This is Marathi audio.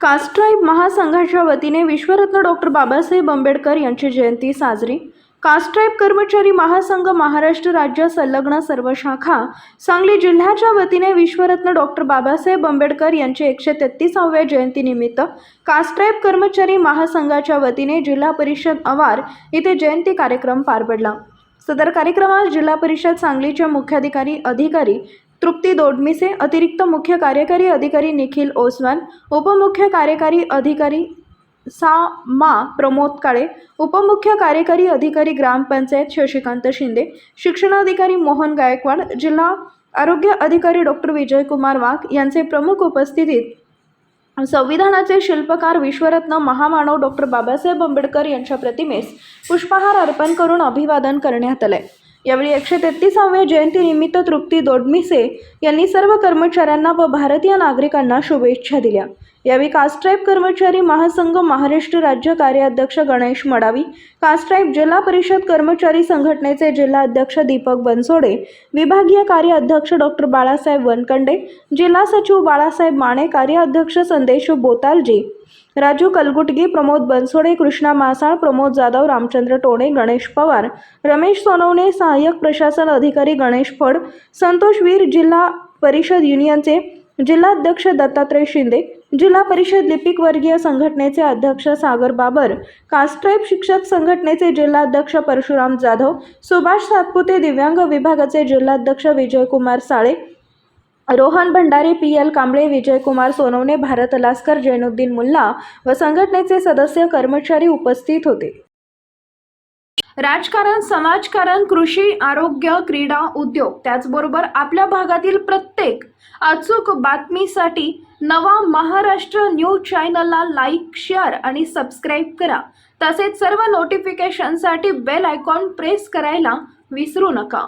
कास्ट्राईब महासंघाच्या वतीने विश्वरत्न डॉक्टर बाबासाहेब आंबेडकर यांची जयंती साजरी. कास्ट्राईब कर्मचारी महासंघ महाराष्ट्र राज्य संलग्न सर्व शाखा सांगली जिल्ह्याच्या वतीने विश्वरत्न डॉक्टर बाबासाहेब आंबेडकर यांचे एकशे तेहतीसाव्या जयंतीनिमित्त कास्ट्राईब कर्मचारी महासंघाच्या वतीने जिल्हा परिषद आवार येथे जयंती कार्यक्रम पार पडला. सदर कार्यक्रमात जिल्हा परिषद सांगलीचे मुख्याधिकारी अधिकारी तृप्ती दोडमिसे अतिरिक्त मुख्य कार्यकारी अधिकारी निखिल ओसवाल उपमुख्य कार्यकारी अधिकारी सा मा प्रमोद काळे उपमुख्य कार्यकारी अधिकारी ग्रामपंचायत शशिकांत शिंदे शिक्षणाधिकारी मोहन गायकवाड जिल्हा आरोग्य अधिकारी डॉक्टर विजयकुमार वाघ यांचे प्रमुख उपस्थितीत संविधानाचे शिल्पकार विश्वरत्न महामानव डॉक्टर बाबासाहेब आंबेडकर यांच्या प्रतिमेस पुष्पहार अर्पण करून अभिवादन करण्यात आले यावेळी एकशे तेहतीसाव्या जयंतीनिमित्त तृप्ती दोडमिसे यांनी सर्व कर्मचाऱ्यांना व भारतीय नागरिकांना शुभेच्छा दिल्या. यावेळी कास्ट्राईब कर्मचारी महासंघ महाराष्ट्र राज्य कार्याध्यक्ष गणेश मडावी कास्ट्राईब जिल्हा परिषद कर्मचारी संघटनेचे जिल्हा अध्यक्ष दीपक बनसोडे विभागीय कार्याध्यक्ष डॉक्टर बाळासाहेब वनकंडे जिल्हा सचिव बाळासाहेब माने कार्याध्यक्ष संदेश बोतालजी राजू कलगुटगी प्रमोद बनसोडे कृष्णा मासाळ प्रमोद जाधव रामचंद्र टोणे गणेश पवार रमेश सोनवणे सहाय्यक प्रशासन अधिकारी गणेश फड संतोष वीर जिल्हा परिषद युनियनचे जिल्हाध्यक्ष दत्तात्रय शिंदे जिल्हा परिषद लिपिक वर्गीय संघटनेचे अध्यक्ष सागर बाबर कास्ट्रेप शिक्षक संघटनेचे जिल्हाध्यक्ष परशुराम जाधव सुभाष सातपुते दिव्यांग विभागाचे जिल्हाध्यक्ष विजयकुमार साळे रोहन भंडारे पी एल कांबळे विजयकुमार सोनवणे भारत लास्कर जैनुद्दीन मुल्ला व संघटनेचे सदस्य कर्मचारी उपस्थित होते. राजकारण समाजकारण कृषी आरोग्य क्रीडा उद्योग त्याचबरोबर आपल्या भागातील प्रत्येक अचूक बातमीसाठी नवा महाराष्ट्र न्यूज चॅनलला लाईक शेअर आणि सबस्क्राईब करा. तसेच सर्व नोटिफिकेशनसाठी बेल आयकॉन प्रेस करायला विसरू नका.